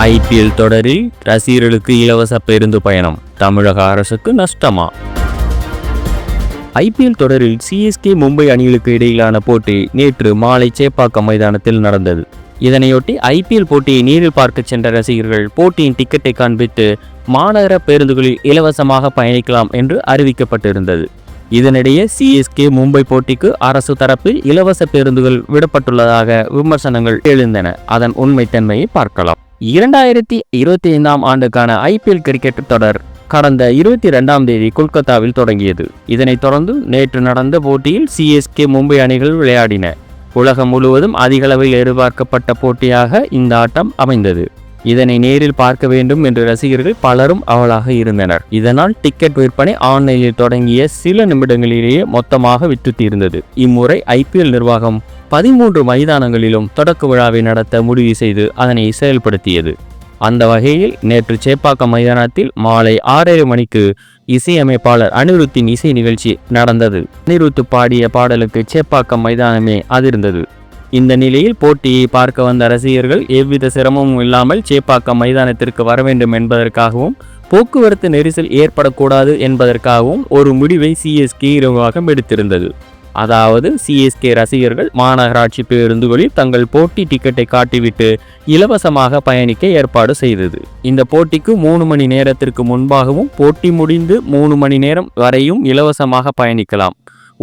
IPL தொடரில் ரசிகர்களுக்கு இலவச பேருந்து பயணம். தமிழக அரசுக்கு நஷ்டமா? ஐபிஎல் தொடரில் சிஎஸ்கே மும்பை அணிகளுக்கு இடையிலான போட்டி நேற்று மாலை சேப்பாக்கம் மைதானத்தில் நடந்தது. இதனையொட்டி ஐபிஎல் போட்டியை நேரில் பார்க்க சென்ற ரசிகர்கள் போட்டியின் டிக்கெட்டை காண்பித்து மாநகர பேருந்துகளில் இலவசமாக பயணிக்கலாம் என்று அறிவிக்கப்பட்டிருந்தது. இதனிடையே சிஎஸ்கே மும்பை போட்டிக்கு அரசு தரப்பில் இலவச பேருந்துகள் விடப்பட்டுள்ளதாக விமர்சனங்கள் எழுந்தன. அதன் உண்மைத்தன்மையை பார்க்கலாம். இரண்டாயிரத்தி இருபத்தி ஐந்தாம் ஆண்டுக்கான ஐபிஎல் கிரிக்கெட் தொடர் கடந்த இருபத்தி ரெண்டாம் தேதி கொல்கத்தாவில் தொடங்கியது. இதனைத் தொடர்ந்து நேற்று நடந்த போட்டியில் சிஎஸ்கே மும்பை அணிகள் விளையாடின. உலகம் முழுவதும் அதிகளவில் எதிர்பார்க்கப்பட்ட போட்டியாக இந்த ஆட்டம் அமைந்தது. இதனை நேரில் பார்க்க வேண்டும் என்று ரசிகர்கள் பலரும் அவளாக இருந்தனர். இதனால் டிக்கெட் விற்பனை ஆன்லைனில் தொடங்கிய சில நிமிடங்களிலேயே மொத்தமாக விற்று தீர்ந்தது. இம்முறை ஐபிஎல் நிர்வாகம் பதிமூன்று மைதானங்களிலும் தொடக்க விழாவை நடத்த முடிவு செய்து அதனை செயல்படுத்தியது. அந்த வகையில் நேற்று சேப்பாக்கம் மைதானத்தில் மாலை ஆறரை மணிக்கு இசையமைப்பாளர் அனிருத்தின் இசை நிகழ்ச்சி நடந்தது. அனிருத்து பாடிய பாடலுக்கு சேப்பாக்கம் மைதானமே அதிர்ந்தது. இந்த நிலையில் போட்டியை பார்க்க வந்த ரசிகர்கள் எவ்வித சிரமமும் இல்லாமல் சேப்பாக்கம் மைதானத்திற்கு வர வேண்டும் என்பதற்காகவும் போக்குவரத்து நெரிசல் ஏற்படக்கூடாது என்பதற்காகவும் ஒரு முடிவை சிஎஸ்கே நிர்வாகம் எடுத்திருந்தது. அதாவது சிஎஸ்கே ரசிகர்கள் மாநகராட்சி பேருந்துகளில் தங்கள் போட்டி டிக்கெட்டை காட்டிவிட்டு இலவசமாக பயணிக்க ஏற்பாடு செய்தது. இந்த போட்டிக்கு மூணு மணி நேரத்திற்கு முன்பாகவும் போட்டி முடிந்து மூணு மணி நேரம் வரையும் இலவசமாக பயணிக்கலாம்.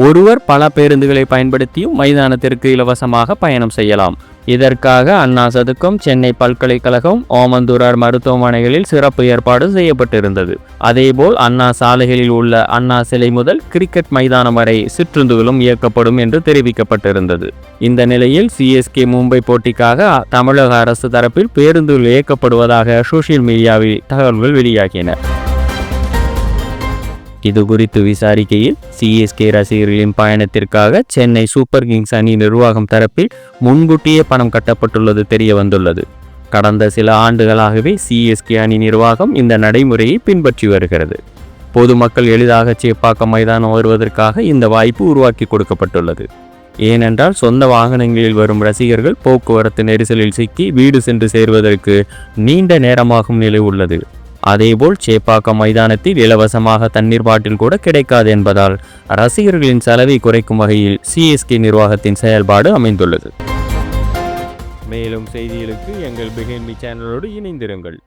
ஒருவர் பல பேருந்துகளை பயன்படுத்தியும் மைதானத்திற்கு இலவசமாக பயணம் செய்யலாம். இதற்காக அண்ணா சதுக்கம் சென்னை பல்கலைக்கழகம் ஓமந்தூரார் மருத்துவமனைகளில் சிறப்பு ஏற்பாடு செய்யப்பட்டிருந்தது. அதேபோல் அண்ணா சாலைகளில் உள்ள அண்ணா சிலை முதல் கிரிக்கெட் மைதானம் வரை சிற்றுந்துகளும் இயக்கப்படும் என்று தெரிவிக்கப்பட்டிருந்தது. இந்த நிலையில் சிஎஸ்கே மும்பை போட்டிக்காக தமிழக அரசு தரப்பில் பேருந்துகள் இயக்கப்படுவதாக சோசியல் மீடியாவில் தகவல்கள் வெளியாகின. இது குறித்து விசாரிக்கையில் சிஎஸ்கே ரசிகர்களின் பயணத்திற்காக சென்னை சூப்பர் கிங்ஸ் அணி நிர்வாகம் தரப்பில் முன்கூட்டியே பணம் கட்டப்பட்டுள்ளது தெரிய வந்துள்ளது. கடந்த சில ஆண்டுகளாகவே சிஎஸ்கே அணி நிர்வாகம் இந்த நடைமுறையை பின்பற்றி வருகிறது. பொதுமக்கள் எளிதாக சேப்பாக்கம் மைதானம் வருவதற்காக இந்த வாய்ப்பு உருவாக்கி கொடுக்கப்பட்டுள்ளது. ஏனென்றால் சொந்த வாகனங்களில் வரும் ரசிகர்கள் போக்குவரத்து நெரிசலில் சிக்கி வீடு சென்று சேர்வதற்கு நீண்ட நேரமாகும் நிலை உள்ளது. அதேபோல் சேப்பாக்கம் மைதானத்தில் இலவசமாக தண்ணீர் பாட்டில் கூட கிடைக்காது என்பதால் ரசிகர்களின் செலவை குறைக்கும் வகையில் சிஎஸ்கே நிர்வாகத்தின் செயல்பாடு அமைந்துள்ளது. மேலும் செய்திகளுக்கு எங்கள் பிகேன்மி சேனலோடு இணைந்திருங்கள்.